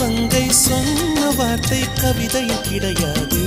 மங்கை சொன்ன வார்த்தை கவிதையில் கிடையாது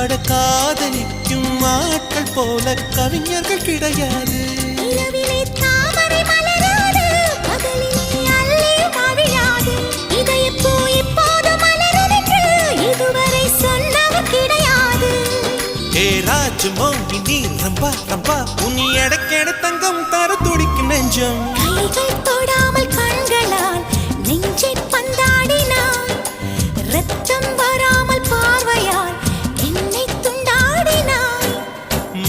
அட காதலிக்கும் ஆட்கள் போல கவிஞர்கள் கிடையாது நிலவிலே தாமரை மலராது, பகலிலே அல்லி மவிழாது. இதயப்பூ இப்போது மலரும் என்று இதுவரை சொன்னவர் கிடையாது. ஏ ராஜு மோகினி ரம்பா ரம்பா உனி எடக்கெட தங்கம் தர துடிக்கும் நெஞ்சம்